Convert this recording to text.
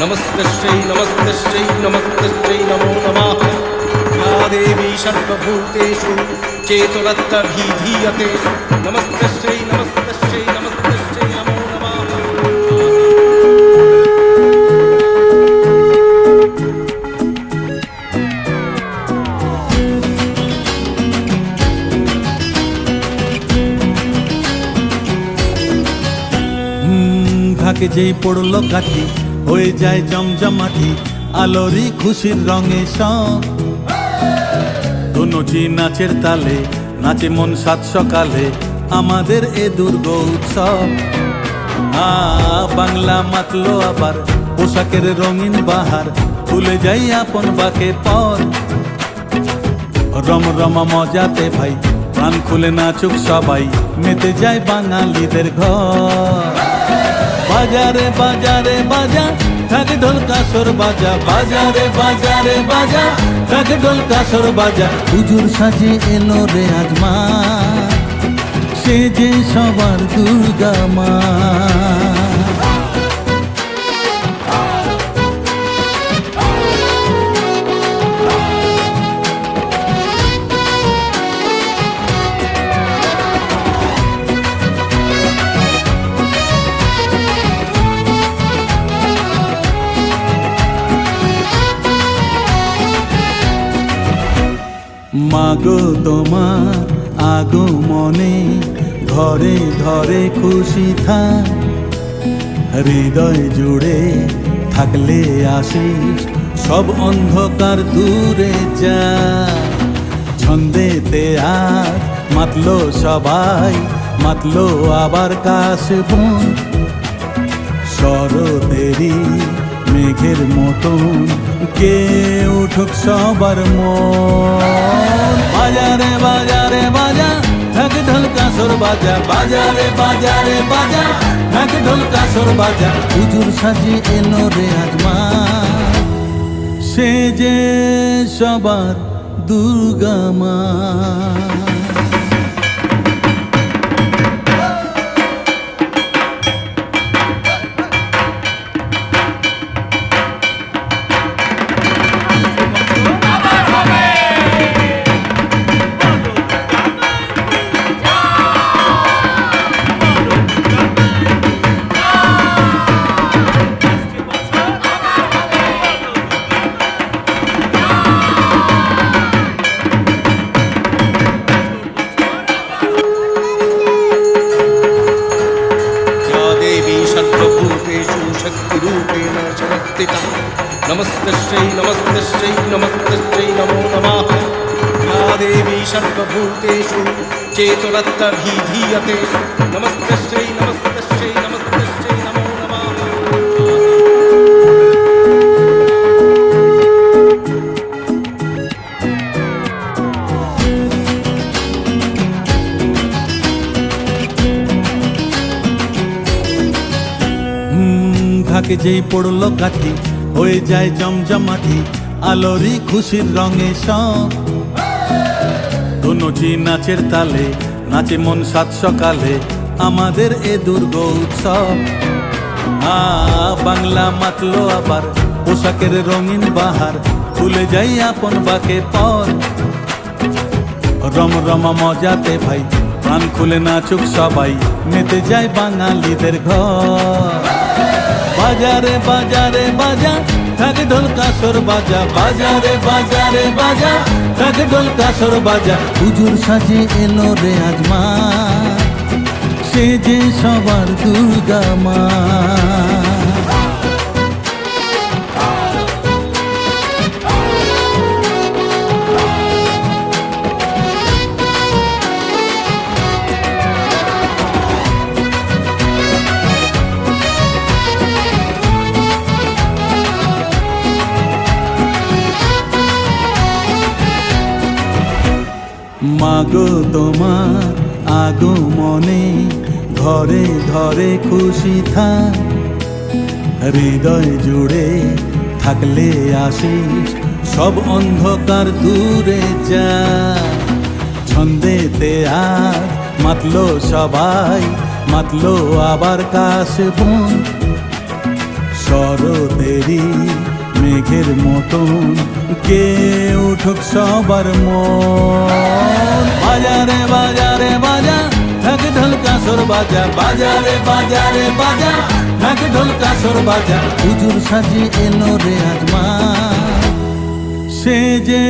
नमस्तश्चै नमस्तश्चै नमस्तश्चै नमो नमः या देवी सर्वभूतेषु चेतुरत्तभीधीयते नमस्तश्चै नमस्तश्चै नमस्तश्चै नमो नमः হুম, ঘাকে যেই পড়লো কাঠি হয়ে যায় জমজমাটি আলোরি খুশির রঙে সব। নাচের তালে, নাচে মন সাত সকালে, আমাদের এ দুর্গ উৎসব। বাংলা মাতলো আবার, পোশাকের রঙিন বাহার ভুলে যাই আপন বাকে পর রম রমা মজাতে ভাই, প্রাণ খুলে নাচুক সবাই, মেতে যায় বাঙালিদের ঘর। বাজারে বাজারে, বাজা। ঢাক, ঢোল, কাসর বাজা, বাজারে বাজারে, বাজা। ঢাক, ঢোল, কাসর বাজা। হুজুর সাজে এলো রে আজমা। সে যে সবার দুর্গা মা। মাগো তোমার আগমনে ঘরে ঘরে খুশি থাক হৃদয় জুড়ে থাকলে আসিস সব অন্ধকার দূরে যা। ছন্দেতে আর মাতলো সবাই, মাতলো আবার কাশ বোন শরতেরি মেঘের মতন কে উঠুক সবার মন? বাজারে বাজারে বাজা ঢাক ঢোল কাসর বাজা বাজারে বাজারে বাজা ঢাক ঢোল কাসর বাজা। হুজুর সাজি এলো রে আজমা সে যে সবার দুর্গা মা। नमस्तश्चै नमस्तश्चै नमस्तश्चै नमो नमः या देवी सर्वभूतेषु चेतुरत्तभीधीयते नमस्तश्चै नमस्तश्चै नमस्तश्चै नमो नमः হুম, ঘাকে যেই পড়লো কাঠি হয়ে যায় জমজমাটি আলোরি খুশির রঙে সব। দুনুজি নাচের তালে, নাচে মন সাত সকালে, আমাদের এ দুর্গ উৎসব। বাংলা মাতলো আবার, পোশাকের রঙিন বাহার, ভুলে যাই আপন বাকে পর রম রমা মজাতে ভাই, প্রাণ খুলে নাচুক সবাই, মেতে যায় বাঙালিদের ঘর। বাজারে বাজারে বাজা থাকে ঢোল কাসর বাজা। বাজারে বাজারে বাজা থাকে ঢোল কাসর বাজা। হুজুর সাজে এলো রে আজমা সে যে সবার দুর্গা মা। মাগো তোমার আগমনে, ঘরে ঘরে খুশি থাক। হৃদয় জুড়ে থাকলে আসিস সব অন্ধকার দূরে যা ছন্দেতে আর মাতলো সবাই, মাতলো আবার কাশ বোন। শরতেরি মেঘের মতন কে উঠুক সবার মন? বাজারে বাজারে বাজা ঢাক ঢোল কাসর বাজা বাজারে বাজারে বাজা ঢাক ঢোল কাসর বাজা। হুজুর সাজে এলো রে আজমা। সে যে